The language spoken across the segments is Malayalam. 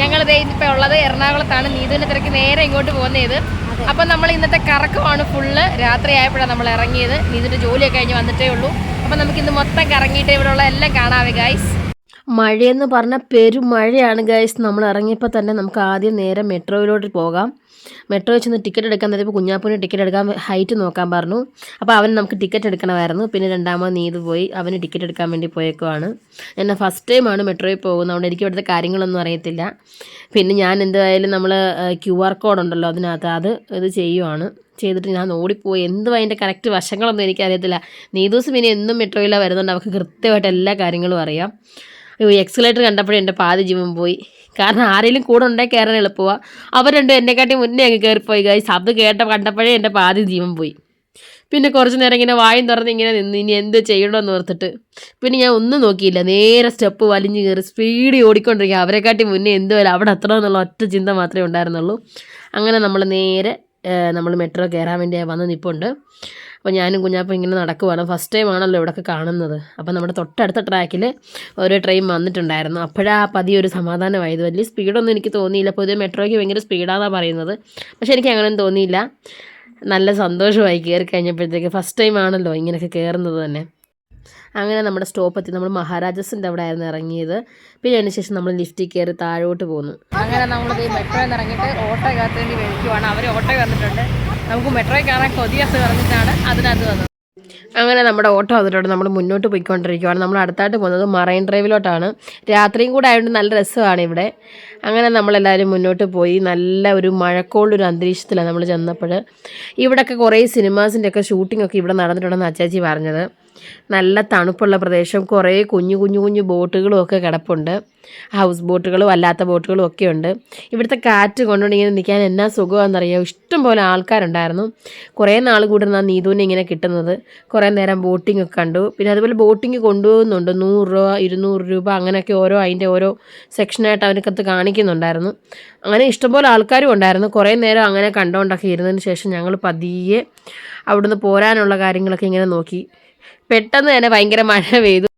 ഞങ്ങൾ ദേ ഇപ്പൊ ഉള്ളത് എറണാകുളത്താണ്. നീതുവിന്റെ തിരക്ക് നേരെ ഇങ്ങോട്ട് പോകുന്നത്. അപ്പൊ നമ്മൾ ഇന്നത്തെ കറക്കമാണ് ഫുള്ള്. രാത്രി ആയപ്പോഴാണ് നമ്മൾ ഇറങ്ങിയത്. നീതുവിന്റെ ജോലിയൊക്കെ കഴിഞ്ഞ് വന്നിട്ടേ ഉള്ളൂ. അപ്പൊ നമുക്ക് ഇന്ന് മൊത്തം കറങ്ങിയിട്ട് ഇവിടെ ഉള്ള എല്ലാം കാണാവേ ഗൈസ് മഴയെന്ന് പറഞ്ഞാൽ പെരുമഴയാണ് ഗൈസ് നമ്മൾ ഇറങ്ങിയപ്പോൾ തന്നെ നമുക്ക് ആദ്യം നേരെ മെട്രോയിലോട്ട് പോകാം. മെട്രോ ചെന്ന് ടിക്കറ്റ് എടുക്കാൻ നേരപ്പോൾ കുഞ്ഞാപ്പൂന് ടിക്കറ്റ് എടുക്കാൻ ഹൈറ്റ് നോക്കാൻ പറഞ്ഞു. അപ്പോൾ അവന് നമുക്ക് ടിക്കറ്റ് എടുക്കണമായിരുന്നു. പിന്നെ രണ്ടാമത് നീത് പോയി അവന് ടിക്കറ്റ് എടുക്കാൻ വേണ്ടി പോയേക്കുവാണ്. എന്നാൽ ഫസ്റ്റ് ടൈമാണ് മെട്രോയിൽ പോകുന്നത്. അതുകൊണ്ട് എനിക്ക് ഇവിടുത്തെ കാര്യങ്ങളൊന്നും അറിയത്തില്ല. പിന്നെ ഞാൻ എന്തായാലും നമ്മൾ ക്യു ആർ കോഡ് ഉണ്ടല്ലോ അതിനകത്ത് അത് ഇത് ചെയ്യുവാണ്. ചെയ്തിട്ട് ഞാൻ ഓടിപ്പോയി. എന്തും അതിന്റെ കറക്റ്റ് വശങ്ങളൊന്നും എനിക്കറിയത്തില്ല. നീ ദിവസം പിന്നെ എന്നും മെട്രോയിലാണ് വരുന്നുണ്ട് അവർക്ക് കൃത്യമായിട്ട് എല്ലാ കാര്യങ്ങളും അറിയാം. എക്സലേറ്റർ കണ്ടപ്പോഴേ എന്റെ പാതി ജീവൻ പോയി. കാരണം ആരെങ്കിലും കൂടെ ഉണ്ടെങ്കിൽ കയറാൻ എളുപ്പമാണ് അവർ രണ്ടും എന്നെക്കാട്ടി മുന്നേ അങ്ങ് കയറിപ്പോയി ഗൈസ് അത് കേട്ട കണ്ടപ്പോഴേ എന്റെ പാതി ജീവൻ പോയി. പിന്നെ കുറച്ച് നേരം ഇങ്ങനെ വായും തുറന്ന് ഇങ്ങനെ നിന്ന്. ഇനി എന്ത് ചെയ്യണമെന്ന് ഓർത്തിട്ട്. പിന്നെ ഞാൻ ഒന്നും നോക്കിയില്ല. നേരെ സ്റ്റെപ്പ് വലിഞ്ഞ് കയറി സ്പീഡ് ഓടിക്കൊണ്ടിരിക്കുക. അവരെക്കാട്ടി മുന്നേ എന്തുവല്ല അവിടെ എത്തണമെന്നുള്ള ഒറ്റ ചിന്ത മാത്രമേ ഉണ്ടായിരുന്നുള്ളൂ. അങ്ങനെ നമ്മൾ നേരെ നമ്മൾ മെട്രോ കയറാൻ വേണ്ടി വന്ന് നിൽപ്പുണ്ട് അപ്പോൾ ഞാനും കുഞ്ഞാപ്പം ഇങ്ങനെ നടക്കുവാണ്. ഫസ്റ്റ് ടൈം ആണല്ലോ ഇവിടെയൊക്കെ കാണുന്നത്. അപ്പോൾ നമ്മുടെ തൊട്ടടുത്ത ട്രാക്കിൽ ഒരു ട്രെയിൻ വന്നിട്ടുണ്ടായിരുന്നു. അപ്പോഴാ പതിയെ ഒരു സമാധാനമായത്. വലിയ സ്പീഡൊന്നും എനിക്ക് തോന്നിയില്ല. പൊതുവെ മെട്രോയ്ക്ക് ഭയങ്കര സ്പീഡാണെന്നാണ് പറയുന്നത്. പക്ഷേ എനിക്ക് അങ്ങനെയൊന്നും തോന്നിയില്ല. നല്ല സന്തോഷമായി കയറി കഴിഞ്ഞപ്പോഴത്തേക്ക് ഫസ്റ്റ് ടൈം ആണല്ലോ ഇങ്ങനെയൊക്കെ കയറുന്നത് തന്നെ. അങ്ങനെ നമ്മുടെ സ്റ്റോപ്പ് എത്തി. നമ്മൾ മഹാരാജസിന്റെ അവിടെ ആയിരുന്നു ഇറങ്ങിയത്. പിന്നെ അതിനുശേഷം നമ്മൾ ലിഫ്റ്റിൽ കയറി താഴോട്ട് പോന്നു. അങ്ങനെ നമ്മളിത് മെട്രോയിൽ നിന്ന് ഇറങ്ങിയിട്ട് ഓട്ടോ കയറത്തേണ്ടി വേണ്ടി വിളിക്കുവാണ് അവർ ഓട്ടോ വന്നിട്ടുണ്ട് നമുക്ക് മെട്രോയിൽ കയറാൻ കൊതിയത്ത് പറഞ്ഞിട്ടാണ് അതിനകത്ത് വന്നത്. അങ്ങനെ നമ്മുടെ ഓട്ടോ വന്നിട്ടുണ്ട്. നമ്മൾ മുന്നോട്ട് പോയിക്കൊണ്ടിരിക്കുകയാണ് നമ്മൾ അടുത്തായിട്ട് പോകുന്നത് മറൈൻ ഡ്രൈവിലോട്ടാണ്. രാത്രിയും കൂടെ ആയതുകൊണ്ട് നല്ല രസമാണ് ഇവിടെ. അങ്ങനെ നമ്മളെല്ലാവരും മുന്നോട്ട് പോയി. നല്ല ഒരു മഴക്കോളൊരു അന്തരീക്ഷത്തിലാണ് നമ്മൾ ചെന്നപ്പോൾ. ഇവിടെയൊക്കെ കുറേ സിനിമാസിന്റെ ഒക്കെ ഷൂട്ടിംഗ് ഒക്കെ ഇവിടെ നടന്നിട്ടുണ്ടെന്ന് അച്ചാച്ചി പറഞ്ഞത്. നല്ല തണുപ്പുള്ള പ്രദേശം. കുറേ കുഞ്ഞു കുഞ്ഞു കുഞ്ഞു ബോട്ടുകളും ഒക്കെ കിടപ്പുണ്ട്. ഹൗസ് ബോട്ടുകളും അല്ലാത്ത ബോട്ടുകളും ഒക്കെ ഉണ്ട്. ഇവിടുത്തെ കാറ്റ് കൊണ്ടുകൊണ്ട് ഇങ്ങനെ നിൽക്കാൻ എന്നാ സുഖമാണെന്നറിയാം? ഇഷ്ടം പോലെ ആൾക്കാരുണ്ടായിരുന്നു. കുറേ നാൾ കൂടെ നിന്നാണ് നീതുവിനെ ഇങ്ങനെ കിട്ടുന്നത്. കുറേ നേരം ബോട്ടിംഗ് ഒക്കെ കണ്ടു. പിന്നെ അതുപോലെ ബോട്ടിംഗ് കൊണ്ടുപോകുന്നുണ്ട്. നൂറ് രൂപ ഇരുന്നൂറ് രൂപ അങ്ങനെയൊക്കെ ഓരോ അതിന്റെ ഓരോ സെക്ഷനായിട്ട് അവനക്കത്ത് കാണിക്കുന്നുണ്ടായിരുന്നു. അങ്ങനെ ഇഷ്ടംപോലെ ആൾക്കാരും ഉണ്ടായിരുന്നു. കുറേ നേരം അങ്ങനെ കണ്ടുകൊണ്ടൊക്കെ ഇരുന്നതിന് ശേഷം ഞങ്ങൾ പതിയെ അവിടുന്ന് പോരാനുള്ള കാര്യങ്ങളൊക്കെ ഇങ്ങനെ നോക്കി. പെട്ടെന്ന് തന്നെ ഭയങ്കര മഴ പെയ്തു.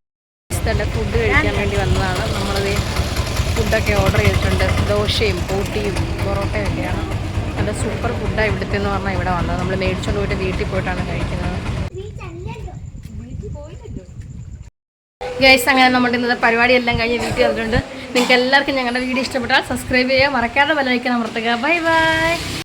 തന്നെ ഫുഡ് കഴിക്കാൻ വേണ്ടി വന്നതാണ്. നമ്മളത് ഫുഡൊക്കെ ഓർഡർ ചെയ്തിട്ടുണ്ട്. ദോശയും പൂട്ടിയും പൊറോട്ടയും ഒക്കെയാണ് നല്ല സൂപ്പർ ഫുഡാണ് ഇവിടുത്തെ എന്ന് പറഞ്ഞാൽ ഇവിടെ വന്നത്. നമ്മൾ മേടിച്ചുകൊണ്ട് പോയിട്ട് വീട്ടിൽ പോയിട്ടാണ് കഴിക്കുന്നത്. ഗൈസ് അങ്ങനെ നമ്മുടെ ഇന്നത്തെ പരിപാടി എല്ലാം കഴിഞ്ഞ് വീട്ടിൽ വന്നിട്ടുണ്ട്. നിങ്ങൾക്ക് എല്ലാവർക്കും ഞങ്ങളുടെ വീഡിയോ ഇഷ്ടപ്പെട്ടാൽ സബ്സ്ക്രൈബ് ചെയ്യുക. മറക്കാതെ ബെല്ലൈക്കൻ അമർത്തുക. Bye bye